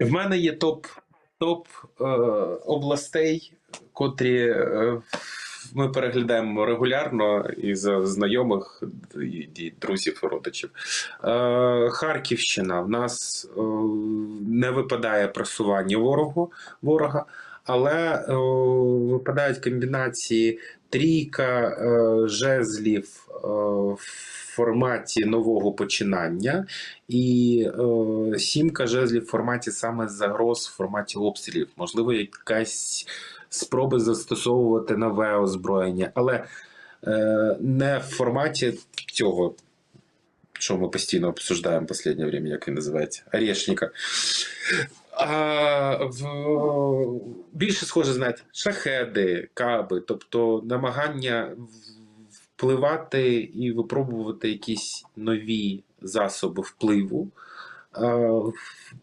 В мене є топ, топ е, областей, котрі е, ми переглядаємо регулярно і за знайомих, і, і друзів, і родичів. Е, Харківщина. В нас е, не випадає просування ворогу, ворога, але е, випадають комбінації трійка е, жезлів е, в форматі нового починання і е, сімка жезлів в форматі саме загроз в форматі обстрілів. Можливо, якась спроби застосовувати нове озброєння, але не в форматі цього, що ми постійно обсуждаємо в останнє время, як він називається, Орешника. В більше схоже, знаєте, шахеди, каби, тобто намагання впливати і випробувати якісь нові засоби впливу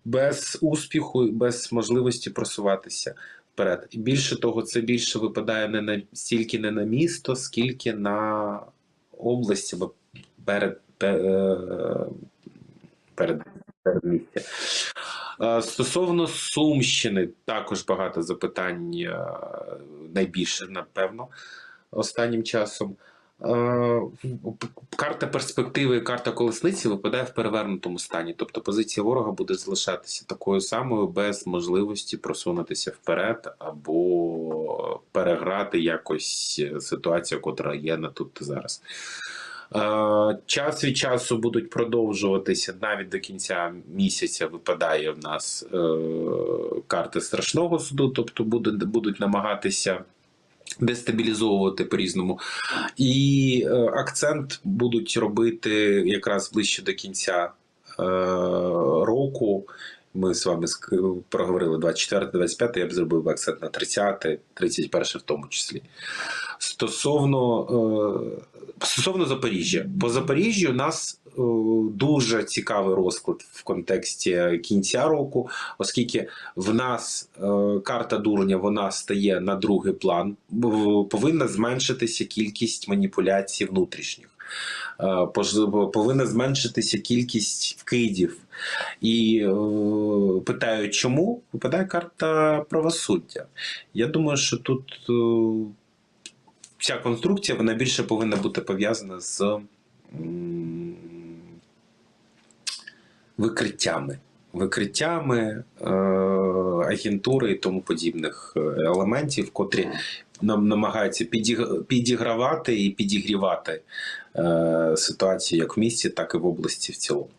без успіху без можливості просуватися вперед. І більше того, це більше випадає не на стільки не на місто, скільки на області або перед, пе- е, перед, передмістя. Е, Стосовно Сумщини, також багато запитань, е, найбільше, напевно, останнім часом. Е, Карта перспективи і карта колесниці випадає в перевернутому стані. Тобто позиція ворога буде залишатися такою самою без можливості просунутися вперед або переграти якось ситуацію, котра є на тут зараз. Е, Час від часу будуть продовжуватися навіть до кінця місяця. Випадає в нас е, карти страшного суду, тобто будуть, намагатися дестабілізовувати по-різному. І е, акцент будуть робити якраз ближче до кінця року. Ми з вами проговорили 24-25, я б зробив акцент на 30, 31 в тому числі. Стосовно, е, стосовно Запоріжжя, по Запоріжжю у нас е, дуже цікавий розклад в контексті кінця року, оскільки в нас е, карта дурня вона стає на другий план, повинна зменшитися кількість маніпуляцій внутрішніх. Повинна зменшитися кількість вкидів. І е, питають, чому випадає карта правосуддя. Я думаю, що тут е, ця конструкція вона більше повинна бути пов'язана з викриттями. Викриттями е, агентури і тому подібних е, елементів, котрі нам намагаються підігравати і підігрівати е, ситуацію як в місті, так і в області в цілому.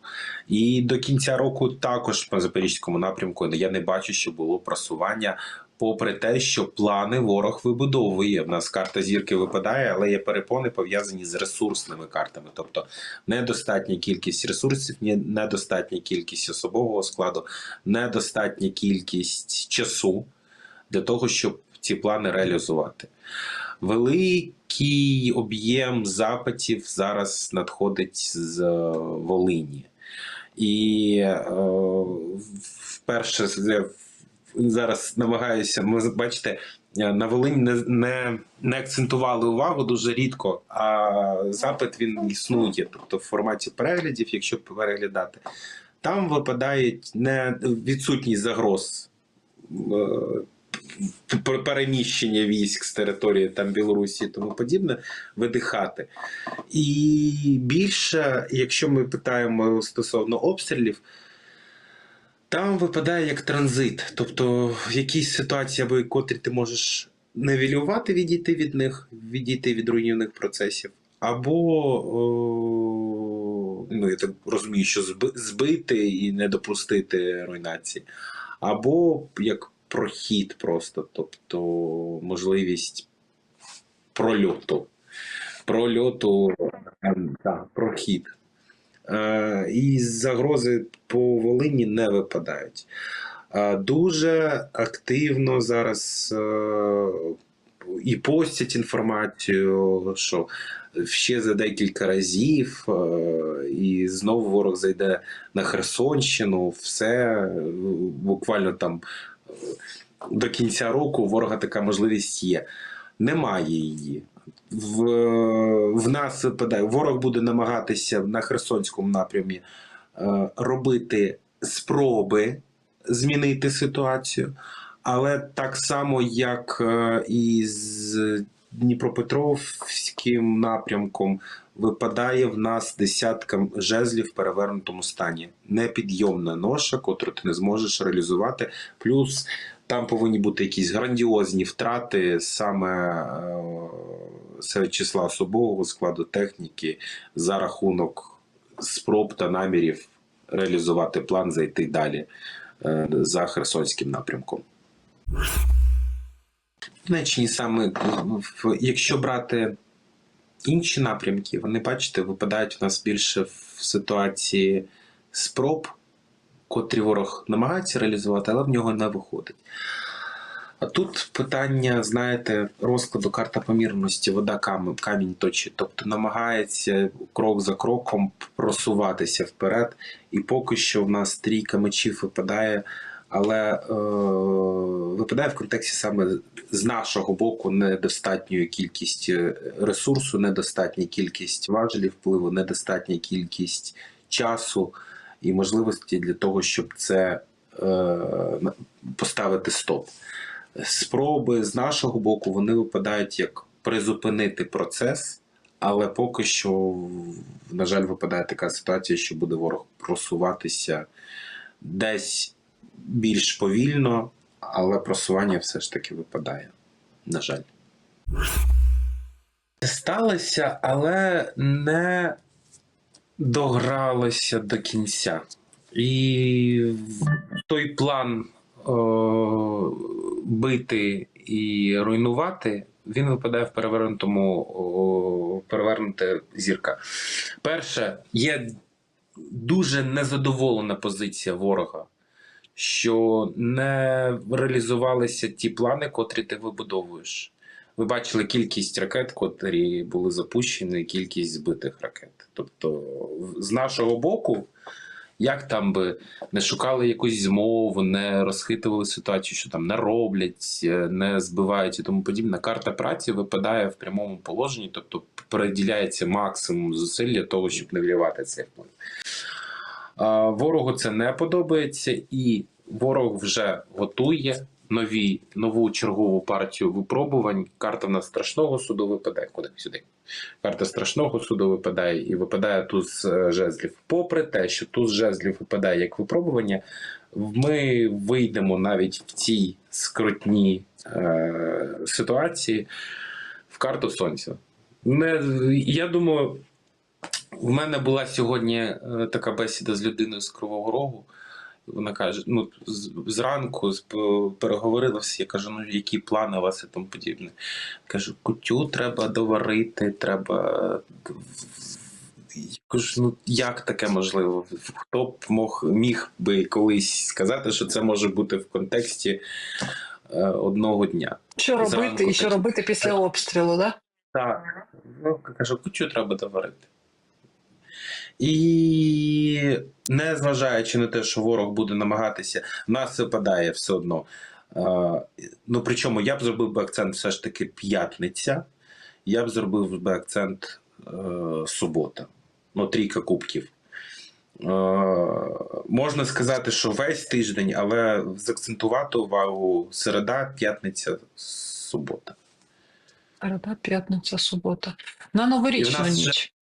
І до кінця року також по запорізькому напрямку я не бачу, що було просування. Попри те, що плани ворог вибудовує. В нас карта зірки випадає, але є перепони пов'язані з ресурсними картами. Тобто недостатня кількість ресурсів, недостатня кількість особового складу, недостатня кількість часу для того, щоб ці плани реалізувати. Великий об'єм запитів зараз надходить з е, Волині. І е, вперше я зараз намагаюся, ми бачите, е, на Волинь не, не, не акцентували увагу дуже рідко, а запит він існує, тобто в форматі переглядів, якщо переглядати, там випадають не відсутність загроз. е, переміщення військ з території там Білорусі і тому подібне видихати. І більше, якщо ми питаємо стосовно обстрілів, там випадає як транзит. Тобто в якійсь ситуації, або котрі ти можеш невілювати, відійти від них, відійти від руйнівних процесів, або, о, ну я так розумію, що зби- збити і не допустити руйнації, або як прохід просто, тобто можливість прольоту. Прольоту, ем, так, прохід. Е, і загрози по Волині не випадають. Е, Дуже активно зараз е, і постять інформацію, що ще за декілька разів, і знову ворог зайде на Херсонщину, все буквально там до кінця року ворога така можливість є. Немає її. В, в нас випадає, ворог буде намагатися на Херсонському напрямі е, робити спроби змінити ситуацію, але так само, як е, і з Дніпропетровським напрямком, випадає в нас десятка жезлів в перевернутому стані. Непідйомна ноша, котру ти не зможеш реалізувати. Плюс там повинні бути якісь грандіозні втрати саме е, серед числа особового складу техніки за рахунок спроб та намірів реалізувати план, зайти далі е, за Херсонським напрямком. Німеччині саме, якщо брати інші напрямки, вони, бачите, випадають у нас більше в ситуації спроб, котрі ворог намагається реалізувати, але в нього не виходить. А тут питання, знаєте, розкладу карта помірності, вода камінь, точить, тобто намагається крок за кроком просуватися вперед, і поки що в нас трійка мечів випадає, але е, випадає в контексті саме з нашого боку недостатньою кількість ресурсу, недостатня кількість важелів впливу, недостатня кількість часу і можливості для того, щоб це е, поставити стоп. Спроби з нашого боку вони випадають як призупинити процес, але поки що, на жаль, випадає така ситуація, що буде ворог просуватися десь більш повільно, але просування все ж таки випадає. На жаль. Сталося, але не догралося до кінця. І той план о, бити і руйнувати, він випадає в перевернутому о, перевернута зірка. Перше, є дуже незадоволена позиція ворога, що не реалізувалися ті плани, котрі ти вибудовуєш. Ви бачили кількість ракет, котрі були запущені, кількість збитих ракет. Тобто, з нашого боку, як там би не шукали якусь змову, не розхитували ситуацію, що там не роблять, е, не збивають і тому подібне. Карта праці випадає в прямому положенні, тобто переділяється максимум зусиль для того, щоб не влівати цей вплив. Ворогу це не подобається, і ворог вже готує нові, нову чергову партію випробувань. Карта в нас страшного суду випадає. Куди сюди? Карта страшного суду випадає і випадає туз е, жезлів. Попри те, що туз жезлів випадає як випробування, ми вийдемо навіть в цій скрутній е, ситуації в карту сонця. Не, я думаю, в мене була сьогодні е, така бесіда з людиною з Кривого Рогу. Вона каже: ну, зранку переговорила всі, я кажу, ну які плани у вас і тому подібне. Кажу, кутю треба доварити, треба. Я Кажу, ну як таке можливо? Хто б мог, міг би колись сказати, що це може бути в контексті е, одного дня? Що робити Зранку і що так. робити після обстрілу, да? Так. Ну, кажу, кучу треба доварити. І незважаючи на те, що ворог буде намагатися, нас випадає все одно. Ну, причому я б зробив би акцент все ж таки п'ятниця, я б зробив би акцент е, субота. Ну, трійка кубків. Е, можна сказати, що весь тиждень, але закцентувати увагу середа, п'ятниця, субота. Середа, п'ятниця, субота. На новорічну ніч.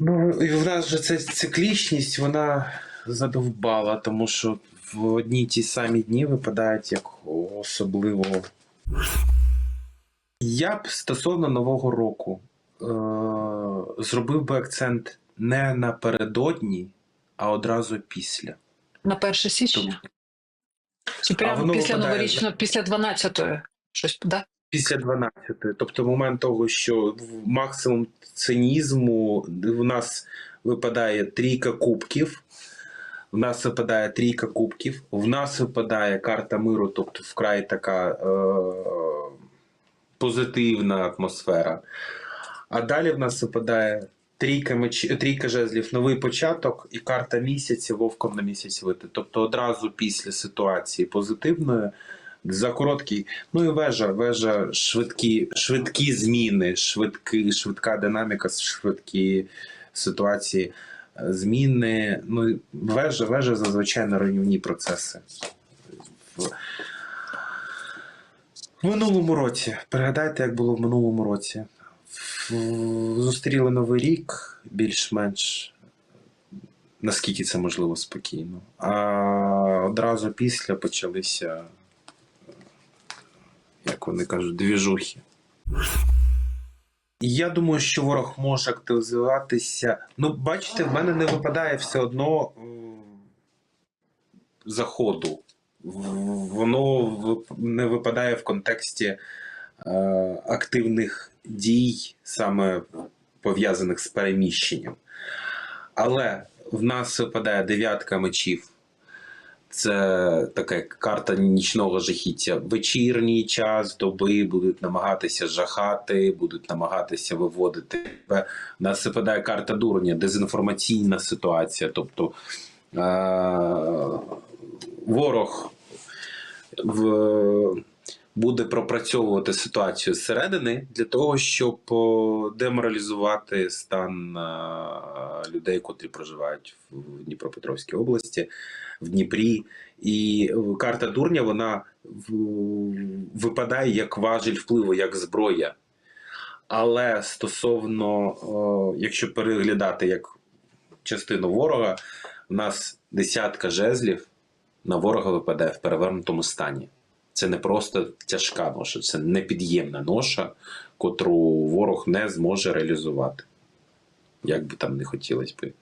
Ну, і в нас же ця циклічність, вона задовбала, тому що в одні й ті самі дні випадають як особливо. Я б стосовно Нового року е- зробив би акцент не напередодні, а одразу після. На 1 січня. Чи прямо після випадає- новорічного, після 12-ї. Щось, да? Після 12. Тобто момент того, що максимум цинізму в нас випадає трійка кубків. В нас випадає трійка кубків, в нас випадає карта миру, тобто вкрай така е- позитивна атмосфера. А далі в нас випадає трійка, меч... трійка жезлів, новий початок і карта місяця, вовком на місяць вити. Тобто одразу після ситуації позитивної за короткий. Ну і вежа, вежа, швидкі, швидкі зміни, швидкі, швидка динаміка, швидкі ситуації. е, зміни. Ну, вежа, вежа зазвичай на руйнівні процеси. В, минулому році. Пригадайте, як було в минулому році. Зустріли Новий рік більш-менш наскільки це можливо спокійно. А одразу після почалися, як вони кажуть, двіжухи. Я думаю, що ворог може активізуватися. Ну, бачите, в мене не випадає все одно заходу. Воно не випадає в контексті е, активних дій, саме пов'язаних з переміщенням. Але в нас випадає дев'ятка мечів. Це така карта нічного жахіття. Вечірній час доби будуть намагатися жахати, будуть намагатися виводити. У нас випадає карта дурня, дезінформаційна ситуація. Тобто е- ворог в, буде пропрацьовувати ситуацію зсередини для того, щоб деморалізувати стан е, людей, котрі проживають в Дніпропетровській області, в Дніпрі. І е, карта дурня вона випадає як важіль впливу, як зброя. Але стосовно, о, якщо переглядати як частину ворога, у нас десятка жезлів на ворога випадає в перевернутому стані. Це не просто тяжка ноша, це непід'ємна ноша, котру ворог не зможе реалізувати. Як би там не хотілося би